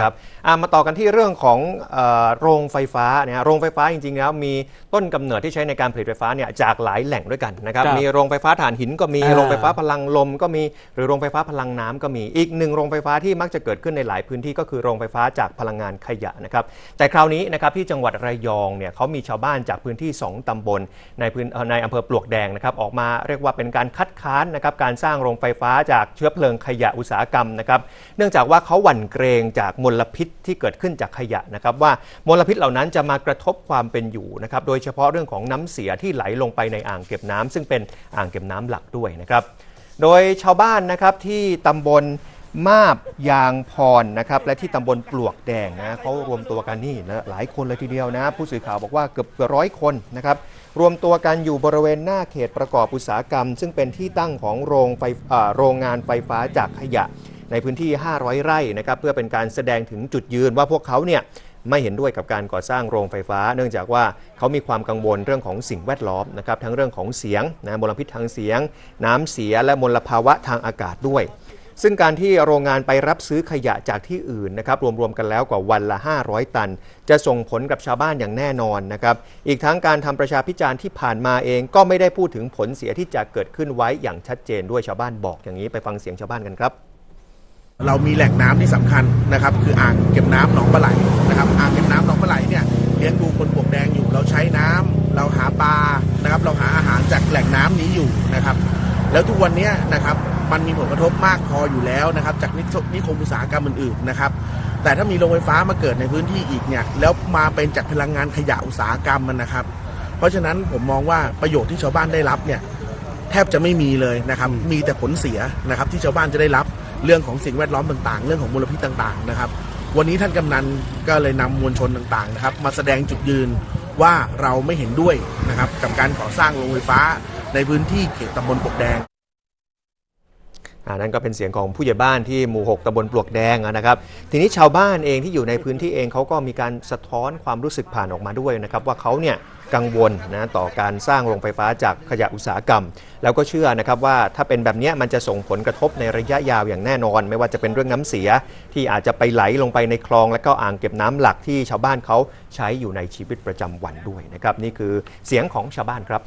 ครับอะมาต่อกันที่เรื่องของเอ่อโรงไฟฟ้านะฮะโรงไฟฟ้าจริงๆแล้วมีต้นกำเนิดที่ใช้ในการผลิตไฟฟ้าเนี่ยจากหลายแหล่งด้วยกันนะครับครับมีโรงไฟฟ้าถ่านหินก็มีอ่าโรงไฟฟ้าพลังลม ก็มีหรือโรงไฟฟ้าพลังน้ำก็มีอีกหนึ่งโรงไฟฟ้าที่มักจะเกิดขึ้นในหลายพื้นที่ก็คือโรงไฟฟ้าจากพลังงานขยะนะครับแต่คราวนี้นะครับที่จังหวัดระยองเนี่ยเขามีชาวบ้านจากพื้นที่ 2ตำบล ในพื้นเอ่อในอำเภอปลวกแดงนะครับออกมาเรียกว่าเป็นการคัดค้านนะครับการสร้างโรงไฟฟ้าจากเชื้อเพลิงขยะอุตสาหกรรมนะครับเนื่องจากว่าเขาหวั่นเกรงจากมลพิษที่เกิดขึ้นจากขยะนะครับว่ามลพิษเหล่านั้นจะมากระทบความเป็นอยู่นะครับโดยเฉพาะเรื่องของน้ำเสียที่ไหลลงไปในอ่างเก็บน้ำซึ่งเป็นอ่างเก็บน้ำหลักด้วยนะครับ โดยชาวบ้านนะครับที่ตำบลมาบยางพรนะครับและที่ตำบลปลวกแดงนะเขารวมตัวกันนี่นะหลายคนเลยทีเดียวนะ ผู้สื่อข่าวบอกว่าเกือบร้อยคนนะครับรวมตัวกันอยู่บริเวณหน้าเขตประกอบอุตสาหกรรม ซึ่งเป็นที่ตั้งของโรงไฟโรงงานไฟฟ้าจากขยะ ในพื้นที่ 500 ไร่นะครับเพื่อเป็นการแสดงถึงจุดยืนว่าพวกเขาเนี่ยไม่เห็นด้วยกับการก่อสร้างโรงไฟฟ้า เนื่องจากว่าเขามีความกังวลเรื่องของสิ่งแวดล้อมนะครับทั้งเรื่องของเสียงนะมลพิษทางเสียง น้ำเสียและมลภาวะทางอากาศด้วย ซึ่งการที่โรงงานไปรับซื้อขยะจากที่อื่นนะครับรวมๆกันแล้วกว่าวันละ 500 ตัน จะส่งผลกับชาวบ้านอย่างแน่นอนนะครับอีกทั้งการทำประชาพิจารณ์ที่ผ่านมาเองก็ไม่ได้พูดถึงผลเสียที่จะเกิดขึ้นไว้อย่างชัดเจนด้วยชาวบ้านบอกอย่างนี้ไปฟังเสียงชาวบ้านกันครับ เรามีแหล่งน้ำที่สำคัญนะครับ คืออ่างเก็บน้ำหนองปลาไหลนะครับอ่างเก็บน้ำหนองปลาไหลเนี่ยเลี้ยงดูคนปวกแดงอยู่ เราใช้น้ำเราหาปลานะครับ เราหาอาหารจากแหล่งน้ำนี้อยู่นะครับ แล้วทุกวันนี้นะครับมันมีผลกระทบมากพออยู่แล้วนะครับ จากนิคนิคมอุตสาหกรรมอื่นๆนะครับ แต่ถ้ามีโรงไฟฟ้ามาเกิดในพื้นที่อีกเนี่ยแล้วมาเป็นจากพลังงานขยะอุตสาหกรรมมันนะครับ เพราะฉะนั้นผมมองว่าประโยชน์ที่ชาวบ้านได้รับเนี่ยแทบจะไม่มีเลยนะครับ มีแต่ผลเสียนะครับที่ชาวบ้านจะได้รับ เรื่องของสิ่งแวดล้อมต่างๆ เรื่องของมลพิษต่างๆนะครับ วันนี้ท่านกำนันก็เลยนำมวลชนต่างๆนะครับ มาแสดงจุดยืนว่าเราไม่เห็นด้วยนะครับกับการก่อสร้างโรงไฟฟ้าในพื้นที่เขตตำบลปกแดง นั่นก็เป็นเสียงของผู้ใหญ่บ้านที่หมู่ 6ตำบลปลวกแดงนะครับ ทีนี้ชาวบ้านเองที่อยู่ในพื้นที่เองเขาก็มีการสะท้อนความรู้สึกผ่านออกมาด้วยนะครับ ว่าเขาเนี่ยกังวลนะต่อการสร้างโรงไฟฟ้าจากขยะอุตสาหกรรม แล้วก็เชื่อนะครับว่าถ้าเป็นแบบนี้มันจะส่งผลกระทบในระยะยาวอย่างแน่นอน ไม่ว่าจะเป็นเรื่องน้ำเสียที่อาจจะไปไหลลงไปในคลอง และก็อ่างเก็บน้ำหลักที่ชาวบ้านเขาใช้อยู่ในชีวิตประจำวันด้วยนะครับนี่คือเสียงของชาวบ้านครับ